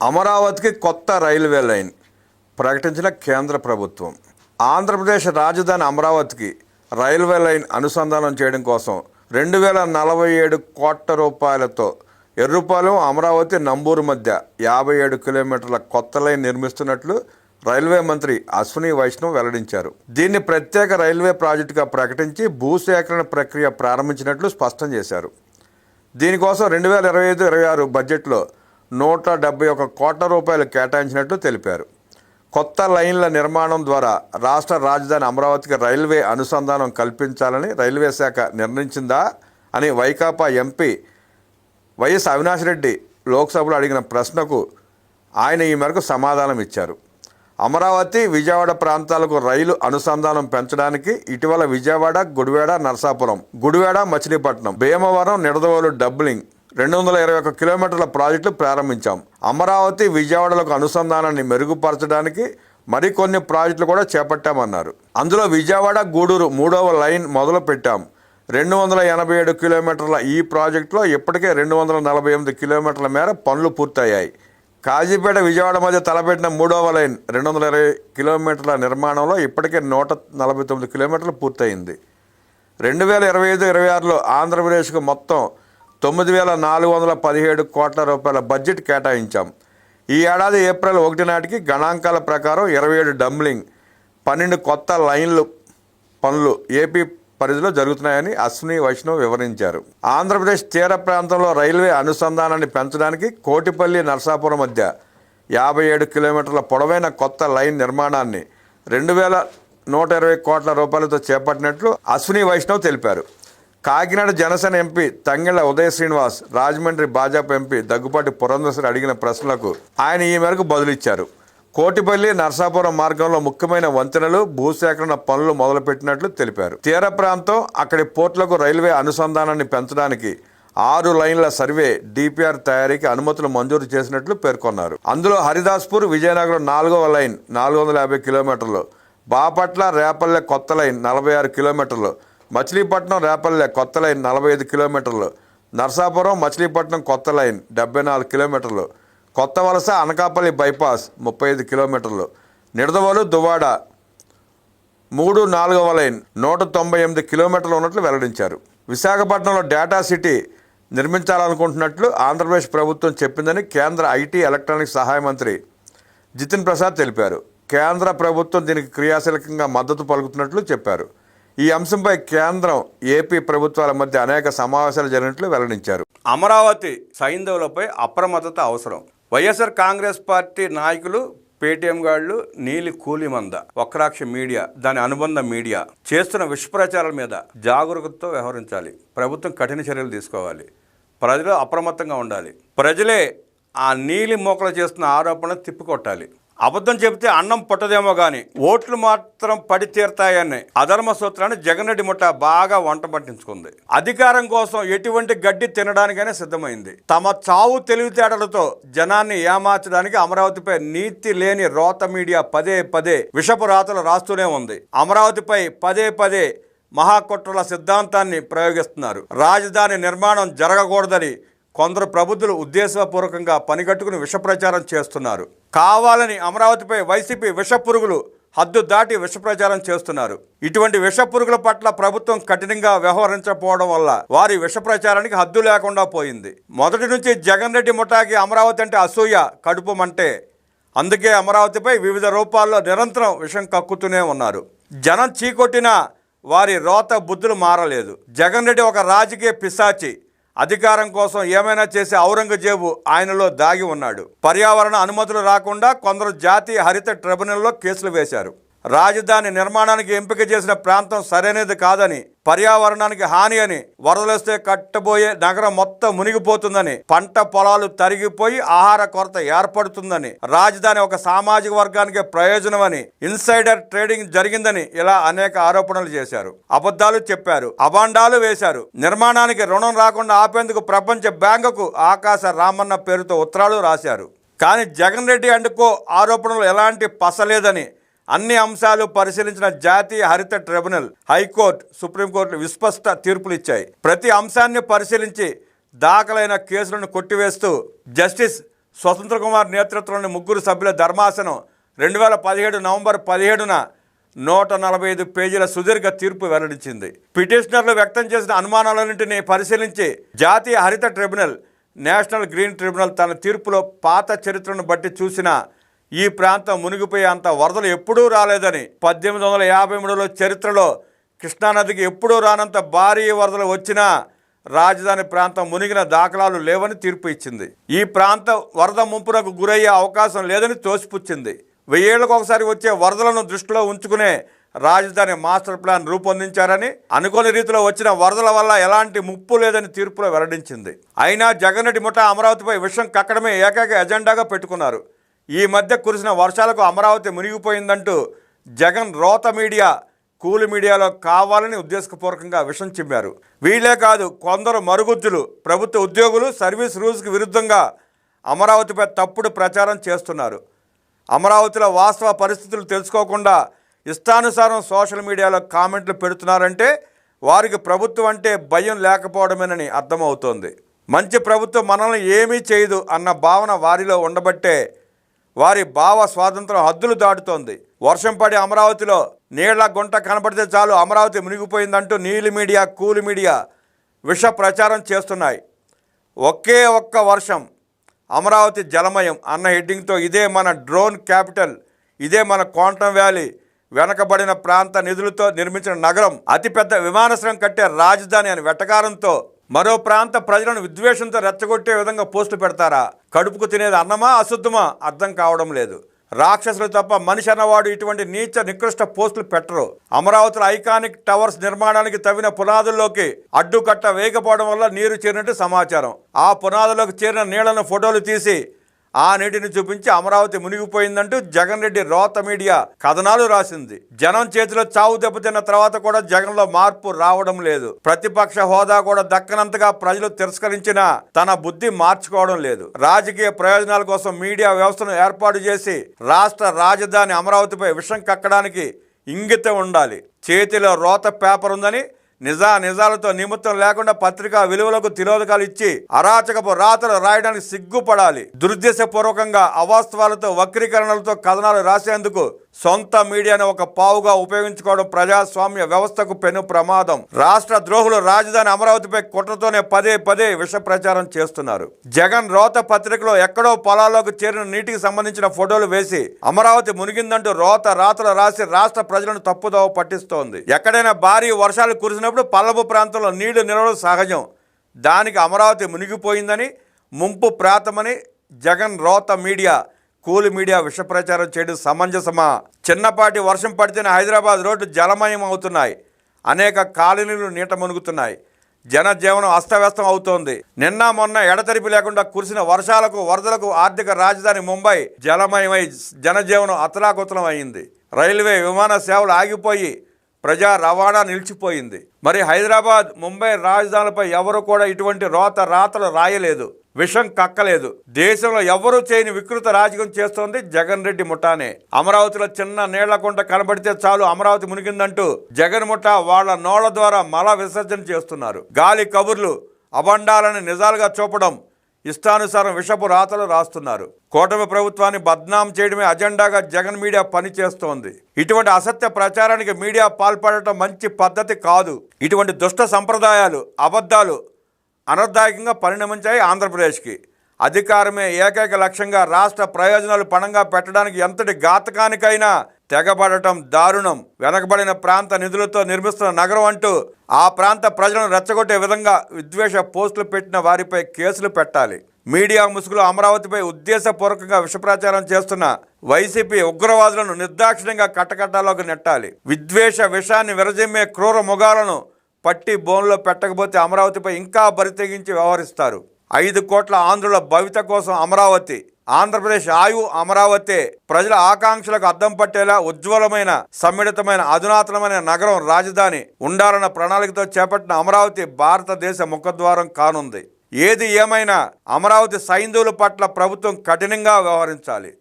అమరావతికి కొత్త railway line ప్రకటించిన కేంద్ర ప్రభుత్వం. ఆంధ్రప్రదేశ్ రాజధాని అమరావతికి రైల్వే లైన్ అనుసంధానం చేయడం కోసం రెండు వేల నలభై ఏడు కోట్ల రూపాయలతో ఎర్రుపాలెం అమరావతి నంబూరు మధ్య యాభై ఏడు కిలోమీటర్ల కొత్త లైన్ నిర్మిస్తున్నట్లు రైల్వే మంత్రి అశ్విని వైష్ణవ్ వెల్లడించారు. దీన్ని ప్రత్యేక రైల్వే ప్రాజెక్టుగా ప్రకటించి భూసేకరణ ప్రక్రియ ప్రారంభించినట్లు స్పష్టం చేశారు. దీనికోసం రెండు వేల ఇరవై ఐదు ఇరవై ఆరు బడ్జెట్లో నూట డెబ్బై ఒక కోట్ల రూపాయలు కేటాయించినట్లు తెలిపారు. కొత్త లైన్ల నిర్మాణం ద్వారా రాష్ట్ర రాజధాని అమరావతికి రైల్వే అనుసంధానం కల్పించాలని రైల్వే శాఖ నిర్ణయించిందా అని వైకాపా ఎంపీ వైఎస్ అవినాష్ రెడ్డి లోక్సభలో అడిగిన ప్రశ్నకు ఆయన ఈ మేరకు సమాధానం ఇచ్చారు. అమరావతి విజయవాడ ప్రాంతాలకు రైలు అనుసంధానం పెంచడానికి ఇటీవల విజయవాడ గుడివాడ నర్సాపురం గుడివాడ మచిలీపట్నం భీమవరం నిడదవోలు డబ్లింగ్ రెండు వందల ఇరవై ఒక కిలోమీటర్ల ప్రాజెక్టులు ప్రారంభించాం. అమరావతి విజయవాడలకు అనుసంధానాన్ని మెరుగుపరచడానికి మరికొన్ని ప్రాజెక్టులు కూడా చేపట్టామన్నారు. అందులో విజయవాడ గూడూరు మూడవ లైన్ మొదలు పెట్టాం రెండు వందల ఎనభై ఏడు కిలోమీటర్ల ఈ ప్రాజెక్టులో ఇప్పటికే రెండు వందల నలభై ఎనిమిది కిలోమీటర్ల మేర పనులు పూర్తయ్యాయి. కాజీపేట విజయవాడ మధ్య తలపెట్టిన మూడవ లైన్ రెండు వందల ఇరవై కిలోమీటర్ల నిర్మాణంలో ఇప్పటికే నూట నలభై తొమ్మిది కిలోమీటర్లు పూర్తయింది. రెండు వేల ఇరవై ఐదు ఇరవై ఆరులో ఆంధ్రప్రదేశ్కు మొత్తం తొమ్మిది వేల నాలుగు వందల పదిహేడు కోట్ల రూపాయల బడ్జెట్ కేటాయించాం. ఈ ఏడాది ఏప్రిల్ ఒకటి నాటికి గణాంకాల ప్రకారం ఇరవై ఏడు డంబ్లింగ్ పన్నెండు కొత్త లైన్లు పనులు ఏపీ పరిధిలో జరుగుతున్నాయని అశ్విని వైష్ణవ్ వివరించారు. ఆంధ్రప్రదేశ్ తీర ప్రాంతంలో రైల్వే అనుసంధానాన్ని పెంచడానికి కోటిపల్లి నరసాపురం మధ్య యాభై ఏడు కిలోమీటర్ల పొడవైన కొత్త లైన్ నిర్మాణాన్ని రెండు వేల నూట ఇరవై కోట్ల రూపాయలతో చేపట్టినట్లు అశ్విని వైష్ణవ్ తెలిపారు. కాకినాడ జనసేన ఎంపీ తంగెళ్ళ ఉదయ శ్రీనివాస్ రాజమండ్రి భాజపా ఎంపీ దగ్గుపాటి పురంధేశ్వరి అడిగిన ప్రశ్నలకు ఆయన ఈ మేరకు బదులిచ్చారు. కోటిపల్లి నర్సాపురం మార్గంలో ముఖ్యమైన వంతెనలు భూసేకరణ పనులు మొదలుపెట్టినట్లు తెలిపారు. తీర ప్రాంతం అక్కడి పోర్టులకు రైల్వే అనుసంధానాన్ని పెంచడానికి ఆరు లైన్ల సర్వే డిపిఆర్ తయారీకి అనుమతులు మంజూరు చేసినట్లు పేర్కొన్నారు. అందులో హరిదాస్పూర్ విజయనగరం నాలుగవ లైన్ నాలుగు వందల యాభై కిలోమీటర్లు బాపట్ల రేపల్లె కొత్త లైన్ నలభై ఆరు కిలోమీటర్లు మచిలీపట్నం రేపల్లె కొత్త లైన్ నలభై ఐదు కిలోమీటర్లు. నర్సాపురం మచిలీపట్నం కొత్త లైన్ డెబ్బై నాలుగు కిలోమీటర్లు. కొత్త వలస అనకాపల్లి బైపాస్ ముప్పై ఐదు కిలోమీటర్లు. నిడదవోలు దువాడ మూడు నాలుగవ లైన్ నూట తొంభై ఎనిమిది కిలోమీటర్లు ఉన్నట్లు వెల్లడించారు. విశాఖపట్నంలో డేటా సిటీ నిర్మించాలనుకుంటున్నట్లు ఆంధ్రప్రదేశ్ ప్రభుత్వం చెప్పిందని కేంద్ర ఐటీ ఎలక్ట్రానిక్స్ సహాయ మంత్రి జితిన్ ప్రసాద్ తెలిపారు. కేంద్ర ప్రభుత్వం దీనికి క్రియాశీలకంగా మద్దతు పలుకుతున్నట్లు చెప్పారు. ఈ అంశంపై కేంద్రం ఏపీ ప్రభుత్వాల మధ్య అనేక సమావేశాలు జరిగినట్లు వెల్లడించారు. అమరావతి సైంధవులపై అప్రమత్తత అవసరం. వైఎస్ఆర్ కాంగ్రెస్ పార్టీ నాయకులు పేటీఎం గాళ్ళు నీలి కూలిమంద వక్రాక్ష మీడియా దాని అనుబంధ మీడియా చేస్తున్న విషప్రచారాల మీద జాగరూకతతో వ్యవహరించాలి. ప్రభుత్వం కఠిన చర్యలు తీసుకోవాలి. ప్రజలు అప్రమత్తంగా ఉండాలి. ప్రజలే ఆ నీలి మోకలు చేస్తున్న ఆరోపణలు తిప్పికొట్టాలి. అబద్ధం చెబితే అన్నం పుట్టదేమో కానీ ఓట్లు మాత్రం పడి తీరతాయని అధర్మ సూత్రాన్ని జగన్ రెడ్డి ముఠ బాగా వంట పట్టించుకుంది. అధికారం కోసం ఎటువంటి గడ్డి తినడానికైనా సిద్ధమైంది. తమ చావు తెలివితేటలతో జనాన్ని ఏమార్చడానికి అమరావతిపై నీతి లేని రోత మీడియా పదే పదే విషపు రాతలు రాస్తూనే ఉంది. అమరావతిపై పదే పదే మహాకుట్రల సిద్ధాంతాన్ని ప్రయోగిస్తున్నారు. రాజధాని నిర్మాణం జరగకూడదని కొందరు ప్రబుద్ధులు ఉద్దేశపూర్వకంగా పనిగట్టుకుని విష ప్రచారం చేస్తున్నారు. కావాలని అమరావతిపై వైసీపీ విష పురుగులు హద్దు దాటి విషప్రచారం చేస్తున్నారు. ఇటువంటి విష పురుగుల పట్ల ప్రభుత్వం కఠినంగా వ్యవహరించకపోవడం వల్ల వారి విషప్రచారానికి హద్దు లేకుండా పోయింది. మొదటి నుంచి జగన్ రెడ్డి ముఠాకి అమరావతి అంటే అసూయ కడుపుమంటే అందుకే అమరావతిపై వివిధ రూపాల్లో నిరంతరం విషం కక్కుతూనే ఉన్నారు. జనం చీకొట్టిన వారి రోత బుద్ధులు మారలేదు. జగన్ రెడ్డి ఒక రాజకీయ పిశాచి. అధికారం కోసం ఏమైనా చేసే ఔరంగజేబు ఆయనలో దాగి ఉన్నాడు. పర్యావరణ అనుమతులు రాకుండా కొందరు జాతీయ హరిత ట్రిబ్యునల్లో కేసులు వేశారు. రాజధాని నిర్మాణానికి ఎంపిక చేసిన ప్రాంతం సరైనది కాదని పర్యావరణానికి హాని అని వరదలొస్తే కట్టబోయే నగరం మొత్తం మునిగిపోతుందని పంట పొలాలు తరిగిపోయి ఆహార కొరత ఏర్పడుతుందని రాజధాని ఒక సామాజిక వర్గానికి ప్రయోజనమని ఇన్సైడర్ ట్రేడింగ్ జరిగిందని ఇలా అనేక ఆరోపణలు చేశారు. అబద్ధాలు చెప్పారు అబాండాలు వేశారు. నిర్మాణానికి రుణం రాకుండా ఆపేందుకు ప్రపంచ బ్యాంకుకు ఆకాశ రామన్న పేరుతో ఉత్తరాలు రాశారు. కానీ జగన్ రెడ్డి అండ్ కో ఆరోపణలు ఎలాంటి పసలేదని అన్ని అంశాలు పరిశీలించిన జాతీయ హరిత tribunal high court supreme court విస్పష్ట తీర్పులు ఇచ్చాయి ప్రతి అంశాన్ని పరిశీలించి దాఖలైన కేసులను కొట్టివేస్తూ జస్టిస్ స్వతంత్ర కుమార్ నేతృత్వంలోని ముగ్గురు సభ్యుల ధర్మాసనం రెండు వేల పదిహేడు నవంబర్ పదిహేడున నూట నలభై ఐదు పేజీల సుదీర్ఘ తీర్పు వెల్లడించింది. పిటిషనర్లు వ్యక్తం చేసిన అనుమానాలన్నింటినీ పరిశీలించి జాతీయ హరిత ట్రిబ్యునల్ నేషనల్ గ్రీన్ ట్రిబ్యునల్ తన తీర్పులో పాత చరిత్రను బట్టి చూసిన ఈ ప్రాంతం మునిగిపోయే అంత వరదలు ఎప్పుడూ రాలేదని పద్దెనిమిది వందల యాభై మూడులో చరిత్రలో కృష్ణానదికి ఎప్పుడూ రానంత భారీ వరదలు వచ్చినా రాజధాని ప్రాంతం మునిగిన దాఖలాలు లేవని తీర్పు ఇచ్చింది. ఈ ప్రాంతం వరద ముంపునకు గురయ్యే అవకాశం లేదని తోసిపుచ్చింది. వెయ్యేళ్ళకు ఒకసారి వచ్చే వరదలను దృష్టిలో ఉంచుకునే రాజధాని మాస్టర్ ప్లాన్ రూపొందించారని అనుకోని రీతిలో వచ్చిన వరదల వల్ల ఎలాంటి ముప్పు లేదని తీర్పులో వెల్లడించింది. అయినా జగన్ రెడ్డి ముఠా అమరావతిపై విషయం కక్కడమే ఏకైక ఎజెండాగా పెట్టుకున్నారు. ఈ మధ్య కురిసిన వర్షాలకు అమరావతి మునిగిపోయిందంటూ జగన్ రోత మీడియా కూలి మీడియాలో కావాలని ఉద్దేశపూర్వకంగా విషం చిమ్మారు. వీళ్ళే కాదు కొందరు మరుగుజ్జులు ప్రభుత్వ ఉద్యోగులు సర్వీస్ రూల్స్కి విరుద్ధంగా అమరావతిపై తప్పుడు ప్రచారం చేస్తున్నారు. అమరావతిలో వాస్తవ పరిస్థితులు తెలుసుకోకుండా ఇష్టానుసారం సోషల్ మీడియాలో కామెంట్లు పెడుతున్నారంటే వారికి ప్రభుత్వం అంటే భయం లేకపోవడమేనని అర్థమవుతోంది. మంచి ప్రభుత్వం మనల్ని ఏమీ చేయదు అన్న భావన వారిలో ఉండబట్టే వారి భావ స్వాతంత్రం హద్దులు దాటుతోంది. వర్షం పడి అమరావతిలో నీళ్ళ గుంట కనపడితే చాలు అమరావతి మునిగిపోయిందంటూ నీలి మీడియా కూలి మీడియా విష ప్రచారం చేస్తున్నాయి. ఒకే ఒక్క వర్షం అమరావతి జలమయం అన్న హెడ్డింగ్తో ఇదే మన డ్రోన్ క్యాపిటల్ ఇదే మన క్వాంటమ్ వ్యాలీ వెనకబడిన ప్రాంత నిధులతో నిర్మించిన నగరం అతిపెద్ద విమానాశ్రయం కట్టే రాజధాని అని వెటకారంతో మరో ప్రాంత ప్రజలను విద్వేషంతో రెచ్చగొట్టే విధంగా పోస్టులు పెడతారా? కడుపుకు తినేది అన్నమా అశుద్ధమా? అర్థం కావడం లేదు. రాక్షసులు తప్ప మనిషి అన్నవాడు ఇటువంటి నీచ నికృష్ట పోస్టులు పెట్టరు. అమరావతిలో ఐకానిక్ టవర్స్ నిర్మాణానికి తవ్విన పునాదుల్లోకి అడ్డుకట్ట వేయకపోవడం వల్ల నీరు చేరినట్టు సమాచారం. ఆ పునాదులోకి చేరిన నీళ్ళను ఫోటోలు తీసి ఆ నీటిని చూపించి అమరావతి మునిగిపోయిందంటూ జగన్ రెడ్డి రోత మీడియా కథనాలు రాసింది. జనం చేతిలో చావు దెబ్బతిన్న తర్వాత కూడా జగన్లో మార్పు రావడం లేదు. ప్రతిపక్ష హోదా కూడా దక్కనంతగా ప్రజలు తిరస్కరించినా తన బుద్ధి మార్చుకోవడం లేదు. రాజకీయ ప్రయోజనాల కోసం మీడియా వ్యవస్థను ఏర్పాటు చేసి రాష్ట్ర రాజధాని అమరావతిపై విషం కక్కడానికి ఇంగితం ఉండాలి. చేతిలో రోత పేపర్ ఉందని నిజా నిజాలతో నిమిత్తం లేకుండా పత్రికా విలువలకు తిరోధకాలు ఇచ్చి అరాచకపు రాతలు రాయడానికి సిగ్గుపడాలి. దుర్దేశపూర్వకంగా అవాస్తవాలతో వక్రీకరణలతో కథనాలు రాసేందుకు సొంత మీడియాను ఒక పావుగా ఉపయోగించుకోవడం ప్రజాస్వామ్య వ్యవస్థకు పెను ప్రమాదం. రాష్ట్ర ద్రోహులు రాజధాని అమరావతిపై కుట్రతోనే పదే పదే విష ప్రచారం చేస్తున్నారు. జగన్ రోత పత్రికలో ఎక్కడో పొలాల్లోకి చేరిన నీటికి సంబంధించిన ఫోటోలు వేసి అమరావతి మునిగిందంటూ రోత రాతలు రాసి రాష్ట్ర ప్రజలను తప్పుదోవ పట్టిస్తోంది. ఎక్కడైనా భారీ వర్షాలు కురిసినప్పుడు పల్లపు ప్రాంతంలో నీళ్ళు నిలవడం సహజం. దానికి అమరావతి మునిగిపోయిందని ముంపు ప్రాతమని జగన్ రోత మీడియా కూలి మీడియా విష ప్రచారం చేయడం సమంజసమా? చిన్నపాటి వర్షం పడితేనే హైదరాబాద్ రోడ్డు జలమయం అవుతున్నాయి అనేక కాలనీలు నీట మునుగుతున్నాయి. జనజీవనం అస్తవ్యస్తం అవుతోంది. నిన్న మొన్న ఎడతెరిపి లేకుండా కురిసిన వర్షాలకు వరదలకు ఆర్థిక రాజధాని ముంబై జలమయమై జనజీవనం అతలాకుతలం అయింది రైల్వే విమాన సేవలు ఆగిపోయి ప్రజా రవాణా నిలిచిపోయింది. మరి హైదరాబాద్ ముంబై రాజధానులపై ఎవరు కూడా ఇటువంటి రోత రాతలు రాయలేదు. విషం కక్కలేదు. దేశంలో ఎవరూ చేయని వికృత రాజకీయం చేస్తోంది జగన్ రెడ్డి ముఠానే. అమరావతిలో చిన్న నీళ్ళకుంట కనబడితే చాలు అమరావతి మునిగిందంటూ జగన్ ముఠా వాళ్ళ నోళ్ళ ద్వారా మల విసర్జన చేస్తున్నారు. గాలి కబుర్లు అబండాలని నిజాలుగా చూపడం ఇష్టానుసారం విషపు రాతలు రాస్తున్నారు. కూటమి ప్రభుత్వాన్ని బద్నాం చేయడమే అజెండాగా జగన్ మీడియా పనిచేస్తోంది. ఇటువంటి అసత్య ప్రచారానికి మీడియా పాల్పడటం మంచి పద్ధతి కాదు. ఇటువంటి దుష్ట సంప్రదాయాలు అబద్ధాలు అనర్దాయకంగా పరిణమించాయి ఆంధ్రప్రదేశ్కి. అధికారమే ఏకైక లక్ష్యంగా రాష్ట్ర ప్రయోజనాలు పణంగా పెట్టడానికి ఎంతటి ఘాతకానికైనా తెగబడటం దారుణం. వెనకబడిన ప్రాంత నిధులతో నిర్మిస్తున్న నగరం అంటూ ఆ ప్రాంత ప్రజలను రెచ్చగొట్టే విధంగా విద్వేష పోస్టులు పెట్టిన వారిపై కేసులు పెట్టాలి. మీడియా ముసుగులో అమరావతిపై ఉద్దేశపూర్వకంగా విషప్రచారం చేస్తున్న వైసీపీ ఉగ్రవాదులను నిర్దాక్షిణ్యంగా కట్టకట్టాలోకి నెట్టాలి. విద్వేష విషాన్ని విరజిమ్మే క్రూర మొగాలను పట్టి బోన్లో పెట్టకపోతే అమరావతిపై ఇంకా బరితెగించి వ్యవహరిస్తారు. ఐదు కోట్ల ఆంధ్రుల భవిత కోసం అమరావతి ఆంధ్రప్రదేశ్ ఆయు అమరావతి. ప్రజల ఆకాంక్షలకు అద్దం పట్టేలా ఉజ్వలమైన సమ్మిళితమైన అధునాతనమైన నగరం రాజధాని ఉండాలన్న ప్రణాళికతో చేపట్టిన అమరావతి భారతదేశ ముఖద్వారం కానుంది. ఏది ఏమైనా అమరావతి సైంధువుల పట్ల ప్రభుత్వం కఠినంగా వ్యవహరించాలి.